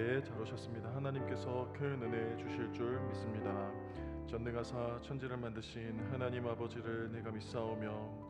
예배 잘 오셨습니다. 하나님께서 큰 은혜 주실 줄 믿습니다. 전능하사 천지를 만드신 하나님 아버지를 내가 믿사오며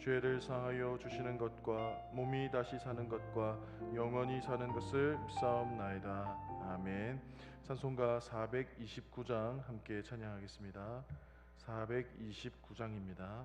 죄를 사하여 주시는 것과 몸이 다시 사는 것과 영원히 사는 것을 믿사옵나이다. 아멘. 찬송가 429장 함께 찬양하겠습니다. 429장입니다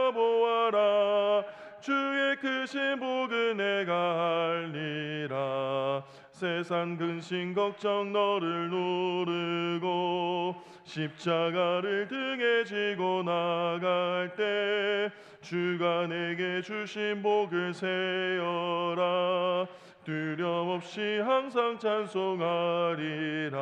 크신 복을 내가 알리라. 세상 근심 걱정 너를 누르고 십자가를 등에 지고 나갈 때 주가 내게 주신 복을 세어라. 두려움 없이 항상 찬송하리라.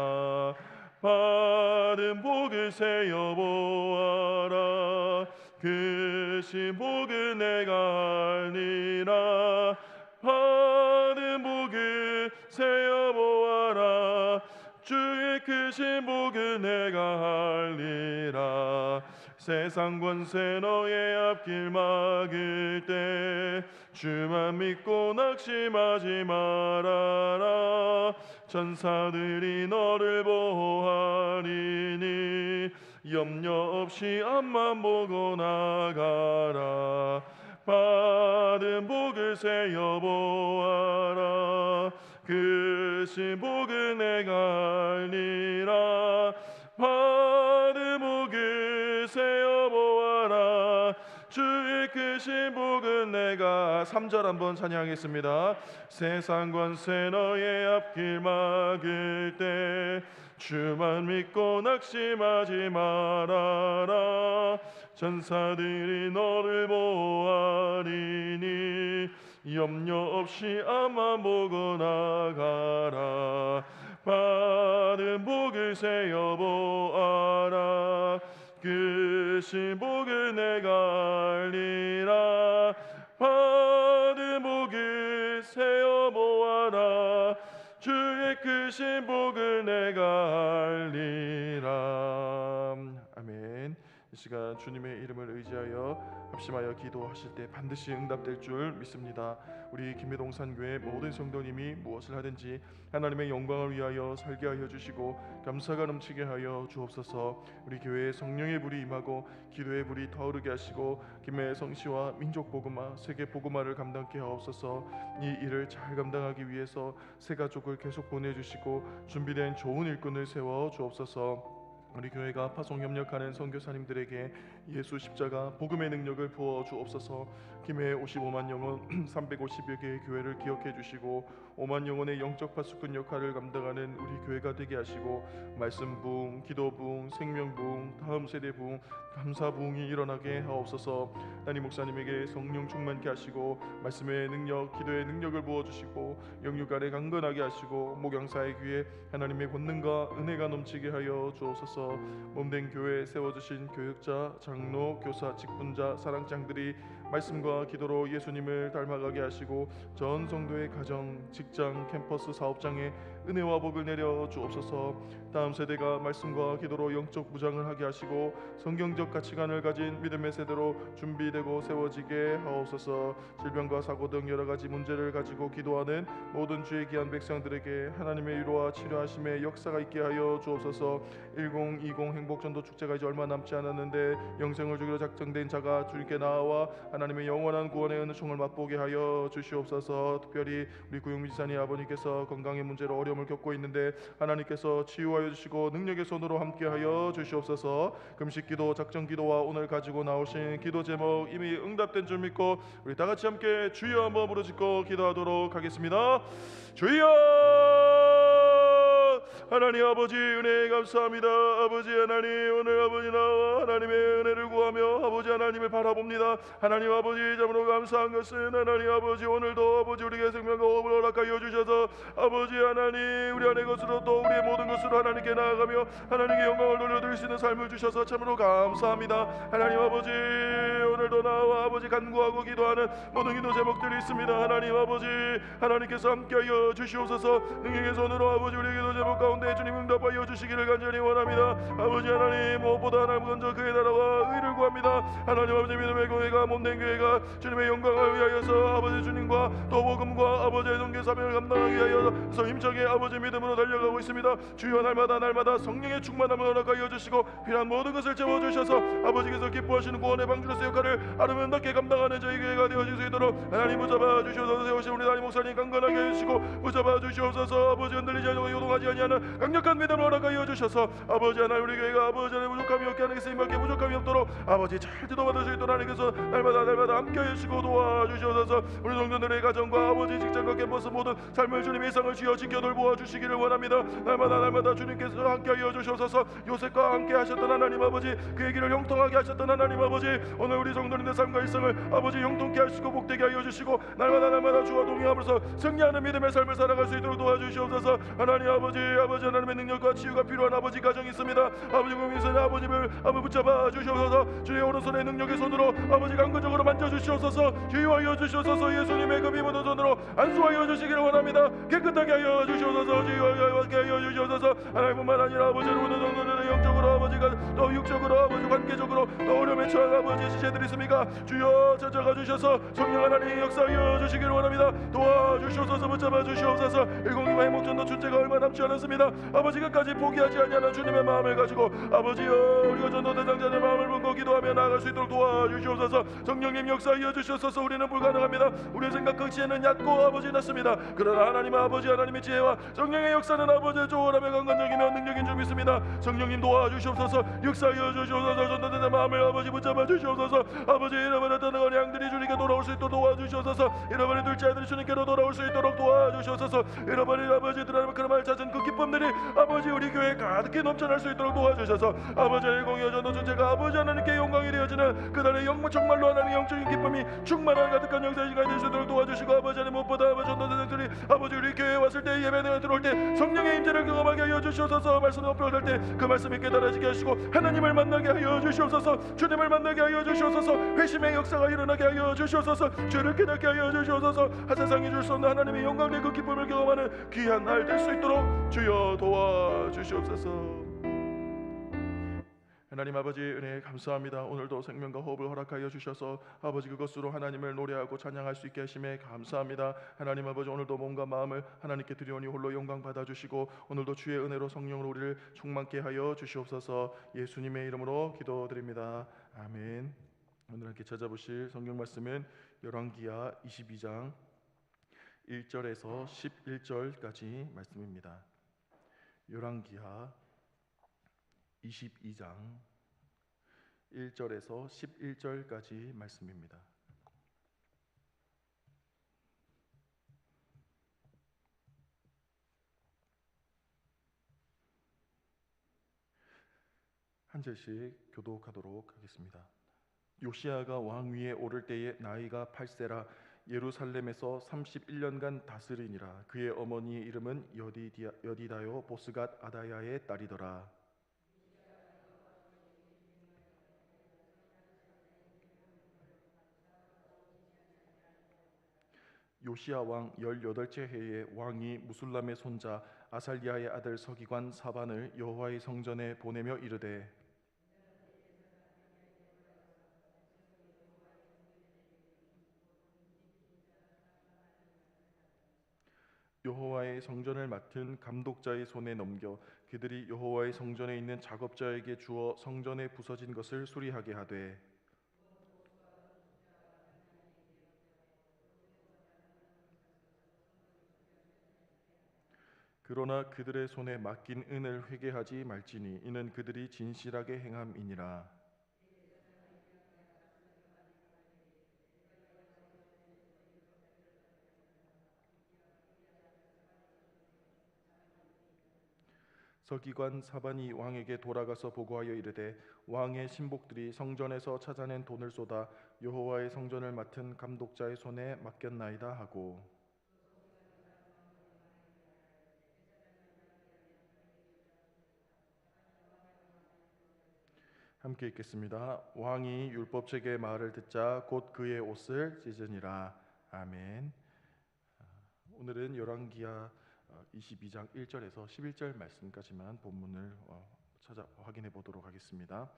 받은 복을 세어 보아라 크신 복을 내가 알리라. 받은 복을 세어 보아라. 주의 크신 복을 내가 알리라. 세상 권세 너의 앞길 막을 때 주만 믿고 낙심하지 말아라. 천사들이 너를 보호하리니 염려 없이 앞만 보고 나가라. 받은 복을 세어 보아라. 크신 복을 내가 알리라. 받은 복을 세어 보아라 주의 크신 복은 내가 3절 한번 찬양하겠습니다. 세상 권세 너의 앞길 막을 때 주만 믿고 낙심하지 말아라. 천사들이 너를 보호하리니 염려 없이 앞만 보고 나가라. 받은 복을 세어 보아라 크신 복을 내가 알리라. 받은 복을 세어 보아라. 주의 크신 복을 내가 알리라 시간 주님의 이름을 의지하여 합심하여 기도하실 때 반드시 응답될 줄 믿습니다. 우리 김해동산 교회 모든 성도님이 무엇을 하든지 하나님의 영광을 위하여 살게 하여 주시고 감사가 넘치게 하여 주옵소서. 우리 교회에 성령의 불이 임하고 기도의 불이 타오르게 하시고 김해 성시와 민족 복음화, 세계 복음화를 감당케 하옵소서. 이 일을 잘 감당하기 위해서 새 가족을 계속 보내주시고 준비된 좋은 일꾼을 세워 주옵소서. 우리 교회가 파송 협력하는 선교사님들에게 예수 십자가 복음의 능력을 부어 주옵소서. 김해 55만 영혼 350여 개의 교회를 기억해 주시고 5만 영혼의 영적 파수꾼 역할을 감당하는 우리 교회가 되게 하시고 말씀 부흥, 기도 부흥, 생명 부흥, 다음 세대 부흥, 감사 부흥이 일어나게 하옵소서. 나니 목사님에게 성령 충만케 하시고 말씀의 능력, 기도의 능력을 부어 주시고 영육 안에 강건하게 하시고 목양사의 귀에 하나님의 권능과 은혜가 넘치게 하여 주옵소서. 몸된 교회 세워 주신 교육자, 장 로, 교사, 직분자, 사랑장들이 말씀과 기도로 예수님을 닮아가게 하시고 전 성도의 가정, 직장, 캠퍼스, 사업장에 은혜와 복을 내려 주옵소서. 다음 세대가 말씀과 기도로 영적 무장을 하게 하시고 성경적 가치관을 가진 믿음의 세대로 준비되고 세워지게 하옵소서. 질병과 사고 등 여러 가지 문제를 가지고 기도하는 모든 주의 귀한 백성들에게 하나님의 위로와 치료하심의 역사가 있게 하여 주옵소서. 1020 행복전도 축제가 이제 얼마 남지 않았는데 영생을 주기로 작정된 자가 주님께 나와 하나님의 영원한 구원의 은총을 맛보게 하여 주시옵소서. 특별히 우리 구용미 지사님 아버님께서 건강의 문제로 어려 움을 겪고 있는데 하나님께서 치유하여 주시고 능력의 손으로 함께하여 주시옵소서. 금식기도 작정기도와 오늘 가지고 나오신 기도 제목 이미 응답된 줄 믿고 우리 다 같이 함께 주여 한번 부르짖고 기도하도록 하겠습니다. 주여 하나님 아버지 은혜 감사합니다. 아버지 하나님 오늘 아버지 나와 하나님의 은혜를 구하며 아버지 하나님을 바라봅니다. 하나님 아버지 참으로 감사한 것은 하나님 아버지 오늘도 아버지 우리에게 생명과 호흡을 허락하여 주셔서 아버지 하나님 우리 안의 것으로 또 우리의 모든 것으로 하나님께 나아가며 하나님께 영광을 돌려드릴 수 있는 삶을 주셔서 참으로 감사합니다. 하나님 아버지 오늘도 나와 아버지 간구하고 기도하는 모든 기도 제목들이 있습니다. 하나님 아버지 하나님께서 함께하여 주시옵소서. 능력의 손으로 아버지 우리의 기도 제목 가운데 주님 응답하여 주시기를 간절히 원합니다. 아버지 하나님 무엇보다 하나님 먼저 그의 나라와 의를 구합니다. 하나님 아버지 믿음의 교회가 몸된 교회가 주님의 영광을 위하여서 아버지 주님과 또 복음과 아버지의 동계 사명을 감당하기 위하여서 힘차게 아버지 믿음으로 달려가고 있습니다. 주여 날마다 날마다 성령의 충만함을 허락하여 주시고 필요한 모든 것을 채워 주셔서 아버지께서 기뻐하시는 구원의 방주로서 역할을 아름답게 감당하는 저희 교회가 되어질 수 있도록 하나님 붙잡아 주시옵소서. 세우신 우리 담임 목사님 강건하게 해주시고 붙잡아 주시옵소서. 아버지 흔들리지 않고 요동하지 아니하는 강력한 믿음을 허락하여 주셔서 아버지 하나님 우리 교회가 아버지 하나님 부족함이 없게 하는 쓰임받게 부족함이 없도록 아버지 잘 지도받을 수 있도록 하나님께서 날마다 날마다 함께 해주시고 도와주시옵소서. 우리 성도들의 가정과 아버지 직장과 캠퍼스 모든 삶을 주님 일상을 쥐어 지켜 돌보아 주시기를 원합니다. 날마다 날마다 주님께서 함께 주시옵소서. 요셉과 함께 하셨던 하나님 아버지 그의 길을 형통하게 하셨던 하나님 아버지 오늘 우리 성도님의 삶과 일상을 아버지 형통케 하시고 복되게 하여 주시고 날마다 날마다 주와 동행하면서 승리하는 믿음의 삶을 살아갈 수 있도록 도와주시옵소서. 하나님 아버지 아버지 하나님의 능력과 치유가 필요한 아버지 가정이 있습니다. 아버지 국민선의 아버님을 아버지 붙잡아 주시옵소서. 주의 오른손의 능력의 손으로 아버지 강근적으로 만져주시옵소서. 주의하여 주시옵소서. 예수님의 그 비모든 손으로 안수하여 주시기를 원합니다. 깨끗하게 하여 주시옵소서. 주의하여 하여 주시옵소서. 하나님뿐만 아니라 아버지 모든 성도들의 영적으로 아버지가 또 육적으로 아버지 관계적으로 또 어려움에 처한 아버지 지체들이 있습니까? 주여 찾아가 주셔서 성령 하나님 역사하여 주시기를 원합니다. 도와주시옵소서 붙잡아 주시옵소서. 102와 행복전도 축제가 얼마 남지 않았습니다. 아버지 끝까지 포기하지 아니하는 주님의 마음을 가지고 아버지여 우리가 전도 대장자의 마음을 기도하며 나아갈 수 있도록 도와주시옵소서. 성령님 역사하여 주시옵소서. 우리는 불가능합니다. 우리의 생각 그 지혜는 얕고 아버지 낮습니다. 그러나 하나님 아버지 하나님의 지혜와 성령의 역사는 아버지의 조언함에 강건적이며 능력인 줄 믿습니다. 성령님 도와주시옵소서. 역사하여 주시옵소서. 전도대의 마음을 아버지 붙잡아 주시옵소서. 아버지 잃어버렸던 어양들이 주님께 돌아올 수 있도록 도와주시옵소서. 잃어버린 둘째 아들이 주님께로 돌아올 수 있도록 도와주시옵소서. 잃어버린 아버지들 하나님 그놈을 찾은 그 기쁨들이 아버지 우리 교회에 가득히 넘쳐날 수 있도록 도와주셔서 아버지 일공의 전도 전체가 아버지 하나님께 영광이 되어지는 그날의 영무 정말로 하나님의 영적인 기쁨이 충만한 가득한 영상의 시간이 될 수 있도록 도와주시고 아버지 하나님 무엇보다 아버지 전도 대장들이 아버지 우리 교회에 왔을 때 예배에 들어올 때 성령의 임재를 경험하게 하여 주시옵소서. 말씀을 엎드릴 때그 말씀이 깨달아지게 하시고 하나님을 만나게 하여 주시옵소서. 주님을 만나게 하여 주시옵소서. 회심의 역사가 일어나게 하여 주시옵소서. 죄를 깨닫게 하여 주시옵소서. 한 세상이 줄 수 없는 하나님의 영광의 그 기쁨을 경험하는 귀한 날 될 수 있도록 주여 도와주시옵소서 하나님 아버지 은혜 감사합니다. 오늘도 생명과 호흡을 허락하여 주셔서 아버지 그것으로 하나님을 노래하고 찬양할 수 있게 하심에 감사합니다. 하나님 아버지 오늘도 몸과 마음을 하나님께 드리오니 홀로 영광 받아 주시고 오늘도 주의 은혜로 성령으로 우리를 충만케 하여 주시옵소서. 예수님의 이름으로 기도드립니다. 아멘. 오늘 함께 찾아보실 성경 말씀은 열왕기하 22장 1절에서 11절까지 말씀입니다. 열왕기하 22장 1절에서 11절까지 말씀입니다. 한 절씩 교독하도록 하겠습니다. 요시아가 왕위에 오를 때에 나이가 8세라 예루살렘에서 31년간 다스리니라 그의 어머니의 이름은 여디디아, 여디다요 보스갓 아다야의 딸이더라 요시야 왕 18째 해에 왕이 무술람의 손자 아살리아의 아들 서기관 사반을 여호와의 성전에 보내며 이르되 여호와의 성전을 맡은 감독자의 손에 넘겨 그들이 여호와의 성전에 있는 작업자에게 주어 성전에 부서진 것을 수리하게 하되 그러나 그들의 손에 맡긴 은을 회개하지 말지니 이는 그들이 진실하게 행함이니라. 서기관 사반이 왕에게 돌아가서 보고하여 이르되 왕의 신복들이 성전에서 찾아낸 돈을 쏟아 여호와의 성전을 맡은 감독자의 손에 맡겼나이다 하고 함께 읽겠습니다. 왕이 율법 책의 말을 듣자 곧 그의 옷을 찢으니라. 아멘. 아, 오늘은 열왕기하 22장 1절에서 11절 말씀까지만 본문을 어, 찾아 확인해 보도록 하겠습니다.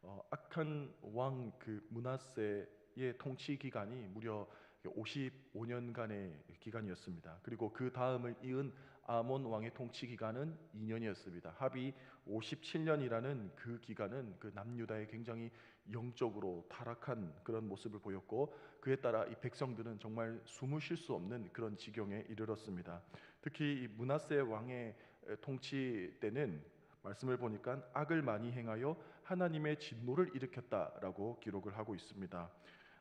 어, 악한 왕 그 문하세의 통치 기간이 무려 55년간의 기간이었습니다. 그리고 그 다음을 이은 아몬 왕의 통치 기간은 2년이었습니다. 합이 57년이라는 그 기간은 그 남유다에 굉장히 영적으로 타락한 그런 모습을 보였고 그에 따라 이 백성들은 정말 숨을 쉴 수 없는 그런 지경에 이르렀습니다. 특히 이 문하세 왕의 통치 때는 말씀을 보니까 악을 많이 행하여 하나님의 진노를 일으켰다라고 기록을 하고 있습니다.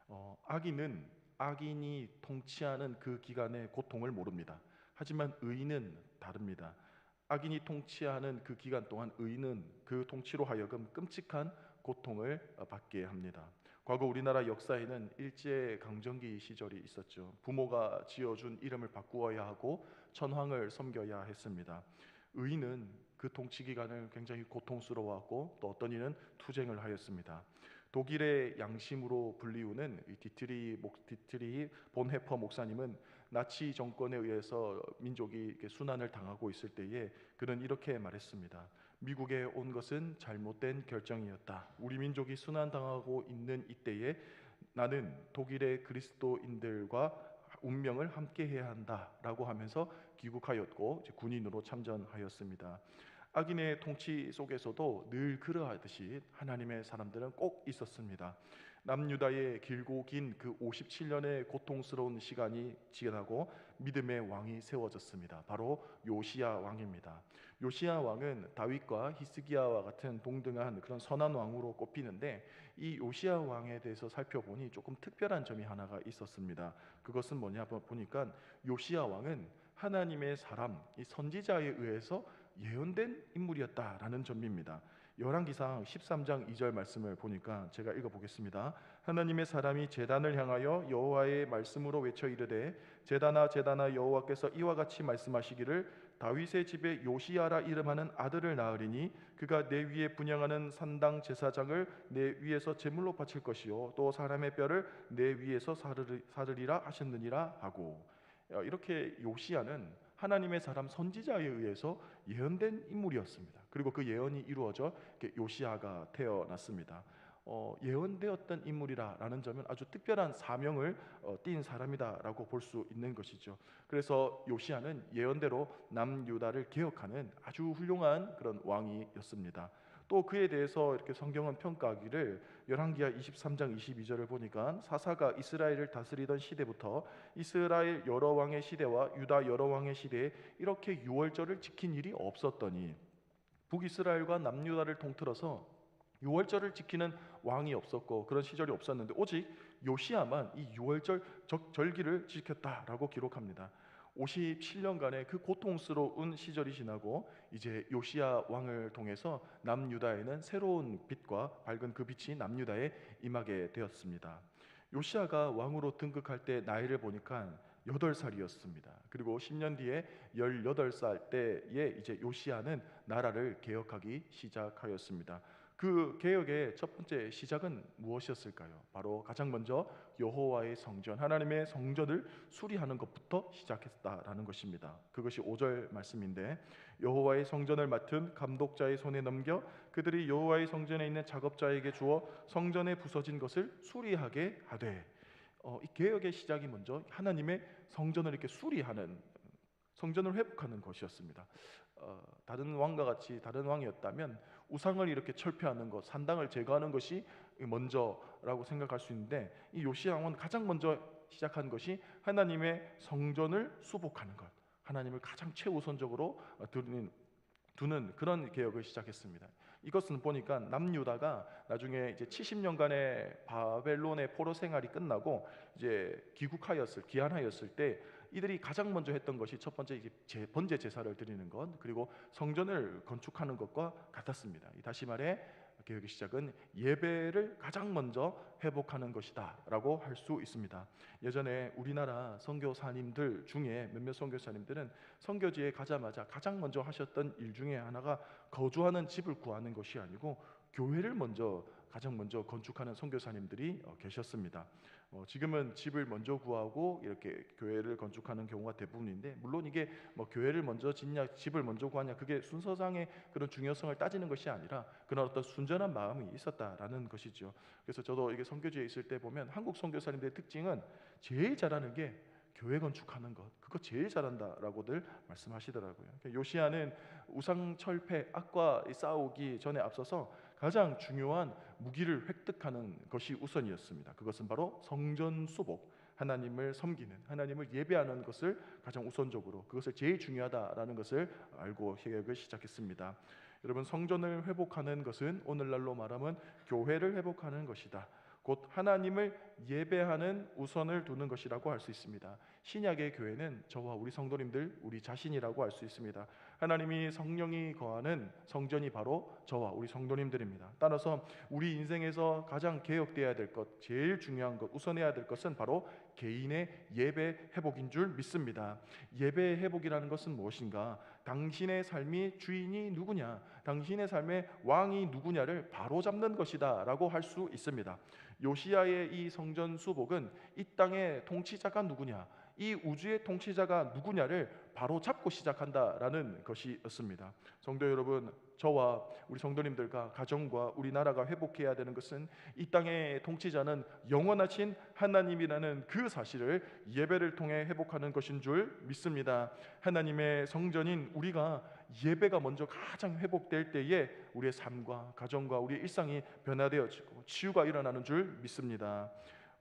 어, 악인은 악인이 통치하는 그 기간의 고통을 모릅니다. 하지만 의인은 다릅니다. 악인이 통치하는 그 기간 동안 의인은 그 통치로 하여금 끔찍한 고통을 받게 합니다. 과거 우리나라 역사에는 일제 강점기 시절이 있었죠. 부모가 지어준 이름을 바꾸어야 하고 천황을 섬겨야 했습니다. 의인은 그 통치 기간을 굉장히 고통스러워하고 또 어떤 이는 투쟁을 하였습니다. 독일의 양심으로 불리우는 디트리 목 디트리 본헤퍼 목사님은 나치 정권에 의해서 민족이 순환을 당하고 있을 때에 그는 이렇게 말했습니다. 미국에 온 것은 잘못된 결정이었다. 우리 민족이 순환당하고 있는 이때에 나는 독일의 그리스도인들과 운명을 함께 해야 한다라고 하면서 귀국하였고 군인으로 참전하였습니다. 악인의 통치 속에서도 늘 그러하듯이 하나님의 사람들은 꼭 있었습니다. 남유다의 길고 긴 그 57년의 고통스러운 시간이 지나고 믿음의 왕이 세워졌습니다. 바로 요시야 왕입니다. 요시야 왕은 다윗과 히스기야와 같은 동등한 그런 선한 왕으로 꼽히는데 이 요시야 왕에 대해서 살펴보니 조금 특별한 점이 하나가 있었습니다. 그것은 뭐냐 보니까 요시야 왕은 하나님의 사람, 이 선지자에 의해서 예언된 인물이었다라는 점입니다. 열왕기상 13장 2절 말씀을 보니까 제가 읽어 보겠습니다. 하나님의 사람이 제단을 향하여 여호와의 말씀으로 외쳐 이르되 제단아 제단아 여호와께서 이와 같이 말씀하시기를 다윗의 집에 요시야라 이름하는 아들을 낳으리니 그가 내 위에 분양하는 산당 제사장을 내 위에서 제물로 바칠 것이요 또 사람의 뼈를 내 위에서 사르리라 하셨느니라 하고 어, 이렇게 요시야는 하나님의 사람 선지자에 의해서 예언된 인물이었습니다. 그리고 그 예언이 이루어져 요시아가 태어났습니다. 어, 예언되었던 인물이라라는 점은 아주 특별한 사명을 어, 띈 사람이다라고 볼 수 있는 것이죠. 그래서 요시아는 예언대로 남유다를 개혁하는 아주 훌륭한 그런 왕이었습니다. 또 그에 대해서 이렇게 성경은 평가하기를 열왕기하 23장 22절을 보니까 사사가 이스라엘을 다스리던 시대부터 이스라엘 여러 왕의 시대와 유다 여러 왕의 시대에 이렇게 유월절을 지킨 일이 없었더니 북이스라엘과 남유다를 통틀어서 유월절을 지키는 왕이 없었고 그런 시절이 없었는데 오직 요시야만 이 유월절 절기를 지켰다라고 기록합니다. 57년간의 그 고통스러운 시절이 지나고 이제 요시야 왕을 통해서 남유다에는 새로운 빛과 밝은 그 빛이 남유다에 임하게 되었습니다. 요시야가 왕으로 등극할 때 나이를 보니까 8살이었습니다. 그리고 10년 뒤에 18살 때에 이제 요시야는 나라를 개혁하기 시작하였습니다. 그 개혁의 첫 번째 시작은 무엇이었을까요? 바로 가장 먼저 여호와의 성전, 하나님의 성전을 수리하는 것부터 시작했다라는 것입니다. 그것이 5절 말씀인데 여호와의 성전을 맡은 감독자의 손에 넘겨 그들이 여호와의 성전에 있는 작업자에게 주어 성전에 부서진 것을 수리하게 하되 어, 이 개혁의 시작이 먼저 하나님의 성전을 이렇게 수리하는 성전을 회복하는 것이었습니다. 어, 다른 왕과 같이 다른 왕이었다면 우상을 이렇게 철폐하는 것, 산당을 제거하는 것이 먼저라고 생각할 수 있는데 이 요시야 왕은 가장 먼저 시작한 것이 하나님의 성전을 수복하는 것, 하나님을 가장 최우선적으로 두는, 두는 그런 개혁을 시작했습니다. 이것은 보니까 남유다가 나중에 이제 70년간의 바벨론의 포로 생활이 끝나고 이제 귀국하였을 기한하였을 때 이들이 가장 먼저 했던 것이 첫 번째 제, 번제 제사를 드리는 것 그리고 성전을 건축하는 것과 같았습니다. 이 다시 말해 개혁의 시작은 예배를 가장 먼저 회복하는 것이다라고 할 수 있습니다. 예전에 우리나라 선교사님들 중에 몇몇 선교사님들은 선교지에 가자마자 가장 먼저 하셨던 일 중에 하나가 거주하는 집을 구하는 것이 아니고 교회를 먼저 가장 먼저 건축하는 선교사님들이 어, 계셨습니다. 어, 지금은 집을 먼저 구하고 이렇게 교회를 건축하는 경우가 대부분인데 물론 이게 뭐 교회를 먼저 짓냐 집을 먼저 구하냐 그게 순서상의 그런 중요성을 따지는 것이 아니라 그런 어떤 순전한 마음이 있었다라는 것이죠. 그래서 저도 이게 선교지에 있을 때 보면 한국 선교사님들의 특징은 제일 잘하는 게 교회 건축하는 것 그거 제일 잘한다라고들 말씀하시더라고요. 그러니까 요시아는 우상 철폐 악과 싸우기 전에 앞서서 가장 중요한 무기를 획득하는 것이 우선이었습니다. 그것은 바로 성전 수복, 하나님을 섬기는, 하나님을 예배하는 것을 가장 우선적으로 그것을 제일 중요하다라는 것을 알고 개혁을 시작했습니다. 여러분 성전을 회복하는 것은 오늘날로 말하면 교회를 회복하는 것이다. 곧 하나님을 예배하는 우선을 두는 것이라고 할 수 있습니다. 신약의 교회는 저와 우리 성도님들 우리 자신이라고 할 수 있습니다. 하나님이 성령이 거하는 성전이 바로 저와 우리 성도님들입니다. 따라서 우리 인생에서 가장 개혁돼야 될 것, 제일 중요한 것, 우선해야 될 것은 바로 개인의 예배 회복인 줄 믿습니다. 예배 회복이라는 것은 무엇인가? 당신의 삶이 주인이 누구냐, 당신의 삶의 왕이 누구냐를 바로잡는 것이다라고 할 수 있습니다. 요시야의 이 성전 수복은 이 땅의 통치자가 누구냐, 이 우주의 통치자가 누구냐를 바로 잡고 시작한다라는 것이었습니다. 성도 여러분, 저와 우리 성도님들과 가정과 우리나라가 회복해야 되는 것은 이 땅의 통치자는 영원하신 하나님이라는 그 사실을 예배를 통해 회복하는 것인 줄 믿습니다. 하나님의 성전인 우리가 예배가 먼저 가장 회복될 때에 우리의 삶과 가정과 우리의 일상이 변화되어지고 치유가 일어나는 줄 믿습니다.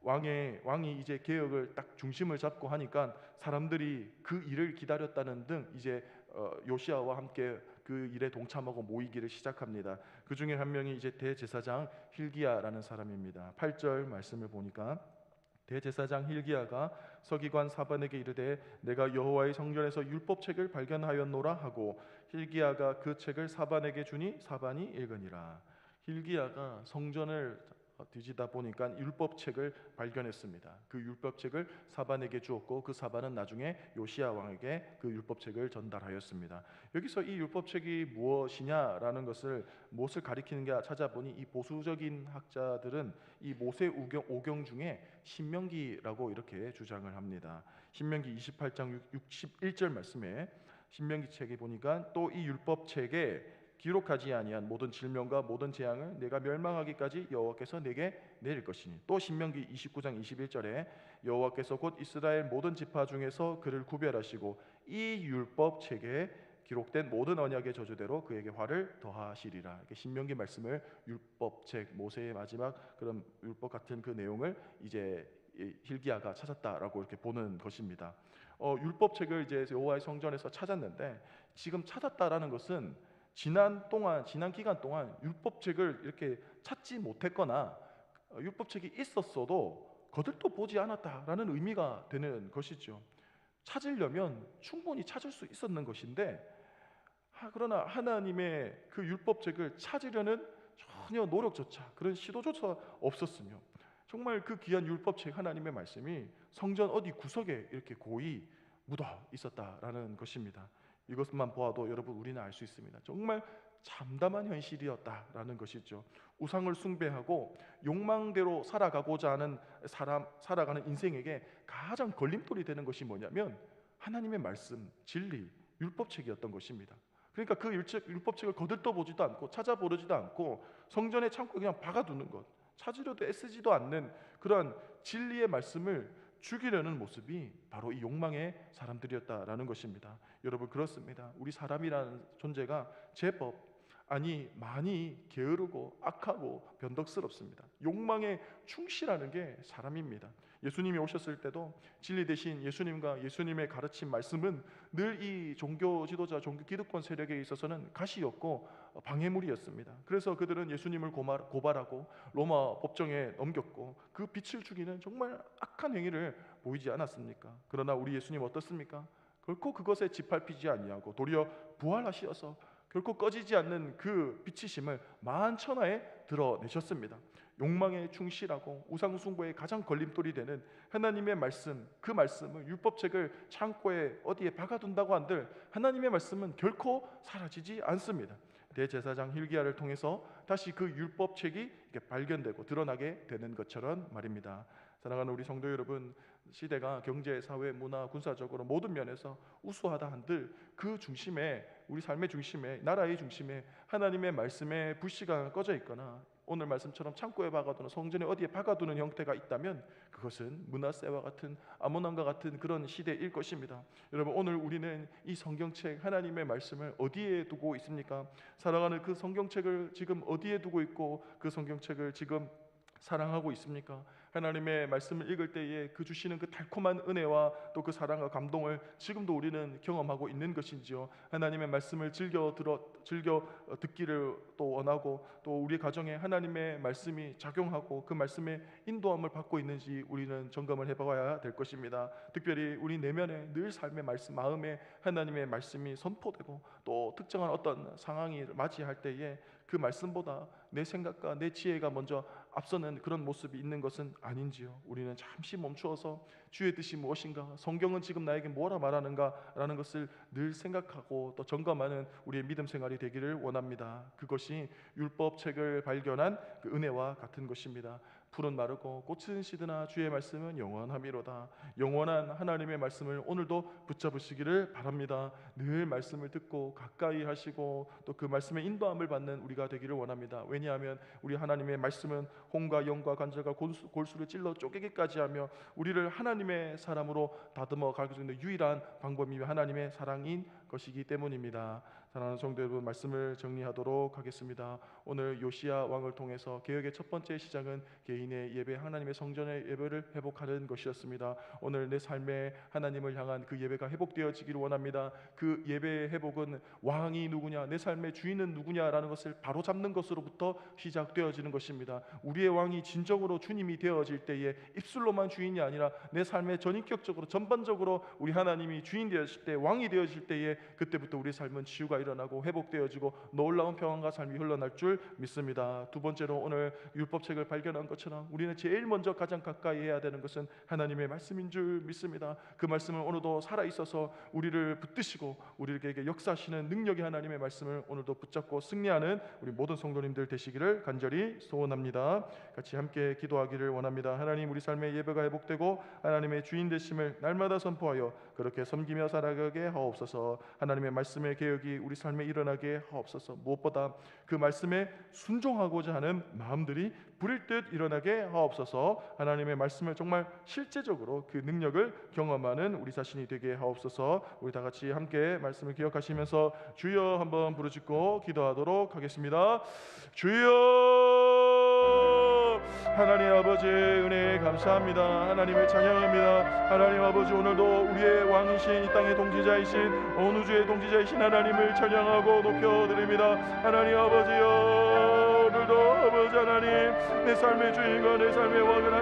왕의 왕이 이제 개혁을 딱 중심을 잡고 하니까 사람들이 그 일을 기다렸다는 등 이제 어, 요시아와 함께 그 일에 동참하고 모이기를 시작합니다. 그 중에 한 명이 이제 대제사장 힐기야라는 사람입니다. 8절 말씀을 보니까 대제사장 힐기야가 서기관 사반에게 이르되 내가 여호와의 성전에서 율법책을 발견하였노라 하고 힐기야가 그 책을 사반에게 주니 사반이 읽으니라. 힐기야가 성전을 뒤지다 보니까 율법책을 발견했습니다. 그 율법책을 사반에게 주었고 그 사반은 나중에 요시아 왕에게 그 율법책을 전달하였습니다. 여기서 이 율법책이 무엇이냐라는 것을 무엇을 가리키는가 찾아보니 이 보수적인 학자들은 이 모세 오경, 오경 중에 신명기라고 이렇게 주장을 합니다. 신명기 28장 61절 말씀에 신명기 책에 보니까 또 이 율법책에 기록하지 아니한 모든 질병과 모든 재앙을 내가 멸망하기까지 여호와께서 내게 내릴 것이니 또 신명기 29장 21절에 여호와께서 곧 이스라엘 모든 지파 중에서 그를 구별하시고 이 율법 책에 기록된 모든 언약의 저주대로 그에게 화를 더하시리라. 이렇게 신명기 말씀을 율법책 모세의 마지막 그런 율법 같은 그 내용을 이제 힐기야가 찾았다라고 이렇게 보는 것입니다. 어, 율법책을 이제 여호와의 성전에서 찾았는데 지금 찾았다라는 것은 지난 동안 지난 기간 동안 율법책을 이렇게 찾지 못했거나 어, 율법책이 있었어도 거들떠 보지 않았다라는 의미가 되는 것이죠. 찾으려면 충분히 찾을 수 있었는 것인데 그러나 하나님의 그 율법책을 찾으려는 전혀 노력조차 그런 시도조차 없었으며 정말 그 귀한 율법책 하나님의 말씀이 성전 어디 구석에 이렇게 고이 묻어 있었다라는 것입니다. 이것만 보아도 여러분 우리는 알 수 있습니다. 정말 참담한 현실이었다라는 것이죠. 우상을 숭배하고 욕망대로 살아가고자 하는 사람 살아가는 인생에게 가장 걸림돌이 되는 것이 뭐냐면 하나님의 말씀, 진리, 율법책이었던 것입니다. 그러니까 그 율법책을 거들떠 보지도 않고 찾아보지도 않고 성전의 창고에 그냥 박아두는 것, 찾으려도 애쓰지도 않는 그러한 진리의 말씀을 죽이려는 모습이 바로 이 욕망의 사람들이었다라는 것입니다. 여러분 그렇습니다. 우리 사람이라는 존재가 제법 아니 많이 게으르고 악하고 변덕스럽습니다. 욕망에 충실하는 게 사람입니다. 예수님이 오셨을 때도 진리 대신 예수님과 예수님의 가르친 말씀은 늘 이 종교 지도자, 종교 기득권 세력에 있어서는 가시였고 방해물이었습니다. 그래서 그들은 예수님을 고발하고 로마 법정에 넘겼고 그 빛을 죽이는 정말 악한 행위를 보이지 않았습니까? 그러나 우리 예수님 어떻습니까? 결코 그것에 짓밟히지 아니하고 도리어 부활하시어서 결코 꺼지지 않는 그 빛이심을 만천하에 드러내셨습니다. 욕망에 충실하고 우상 숭배의 가장 걸림돌이 되는 하나님의 말씀, 그 말씀을 율법책을 창고에 어디에 박아둔다고 한들 하나님의 말씀은 결코 사라지지 않습니다. 대제사장 힐기야를 통해서 다시 그 율법책이 발견되고 드러나게 되는 것처럼 말입니다. 사랑하는 우리 성도 여러분, 시대가 경제, 사회, 문화, 군사적으로 모든 면에서 우수하다 한들 그 중심에 우리 삶의 중심에 나라의 중심에 하나님의 말씀에 불씨가 꺼져 있거나 오늘 말씀처럼 창고에 박아두는 성전에 어디에 박아두는 형태가 있다면 그것은 문하세와 같은 아모난과 같은 그런 시대일 것입니다. 여러분 오늘 우리는 이 성경책 하나님의 말씀을 어디에 두고 있습니까? 살아가는 그 성경책을 지금 어디에 두고 있고 그 성경책을 지금 사랑하고 있습니까? 하나님의 말씀을 읽을 때에 그 주시는 그 달콤한 은혜와 또 그 사랑과 감동을 지금도 우리는 경험하고 있는 것인지요. 하나님의 말씀을 즐겨 들어 즐겨 어, 듣기를 또 원하고 또 우리 가정에 하나님의 말씀이 작용하고 그 말씀의 인도함을 받고 있는지 우리는 점검을 해봐야 될 것입니다. 특별히 우리 내면에 늘 삶의 말씀 마음에 하나님의 말씀이 선포되고 또 특정한 어떤 상황이 맞이할 때에 그 말씀보다 내 생각과 내 지혜가 먼저 앞서는 그런 모습이 있는 것은 아닌지요. 우리는 잠시 멈추어서 주의 뜻이 무엇인가, 성경은 지금 나에게 뭐라 말하는가라는 것을 늘 생각하고 또 점검하는 우리의 믿음 생활이 되기를 원합니다. 그것이 율법 책을 발견한 그 은혜와 같은 것입니다. 풀은 마르고 꽃은 시드나 주의 말씀은 영원함이로다. 영원한 하나님의 말씀을 오늘도 붙잡으시기를 바랍니다. 늘 말씀을 듣고 가까이 하시고 또 그 말씀의 인도함을 받는 우리가 되기를 원합니다. 왜냐하면 우리 하나님의 말씀은 홍과 영과 관절과 골수, 골수를 찔러 쪼개기까지 하며 우리를 하나님의 사람으로 다듬어 가르쳐 주는 유일한 방법이며 하나님의 사랑인 것이기 때문입니다. 사랑하는 성도 여러분 말씀을 정리하도록 하겠습니다. 오늘 요시야 왕을 통해서 개혁의 첫 번째 시작은 개인의 예배 하나님의 성전의 예배를 회복하는 것이었습니다. 오늘 내 삶에 하나님을 향한 그 예배가 회복되어지기를 원합니다. 그 예배의 회복은 왕이 누구냐 내 삶의 주인은 누구냐라는 것을 바로 잡는 것으로부터 시작되어지는 것입니다. 우리의 왕이 진정으로 주님이 되어질 때에 입술로만 주인이 아니라 내 삶의 전인격적으로 전반적으로 우리 하나님이 주인 되어질 때 왕이 되어질 때에 그때부터 우리 삶은 치유가 일어나고 회복되어지고 놀라운 평안과 삶이 흘러날 줄 믿습니다. 두 번째로 오늘 율법책을 발견한 것처럼 우리는 제일 먼저 가장 가까이 해야 되는 것은 하나님의 말씀인 줄 믿습니다. 그 말씀은 오늘도 살아 있어서 우리를 붙드시고 우리에게 역사하시는 능력의 하나님의 말씀을 오늘도 붙잡고 승리하는 우리 모든 성도님들 되시기를 간절히 소원합니다. 같이 함께 기도하기를 원합니다. 하나님 우리 삶의 예배가 회복되고 하나님의 주인 되심을 날마다 선포하여 그렇게 섬기며 살아가게 하옵소서. 하나님의 말씀의 개혁이 우리 삶에 일어나게 하옵소서. 무엇보다 그 말씀에 순종하고자 하는 마음들이 불일 듯 일어나게 하옵소서. 하나님의 말씀을 정말 실제적으로 그 능력을 경험하는 우리 자신이 되게 하옵소서. 우리 다 같이 함께 말씀을 기억하시면서 주여 한번 부르짖고 기도하도록 하겠습니다. 주여 하나님 아버지 은혜 감사합니다. 하나님을 찬양합니다. 하나님 아버지 오늘도 우리의 왕이신 이 땅의 동지자이신 온 우주의 동지자이신 하나님을 찬양하고 높여드립니다. 하나님 아버지여 오늘도 아버지 하나님 내 삶의 주인과 내 삶의 왕은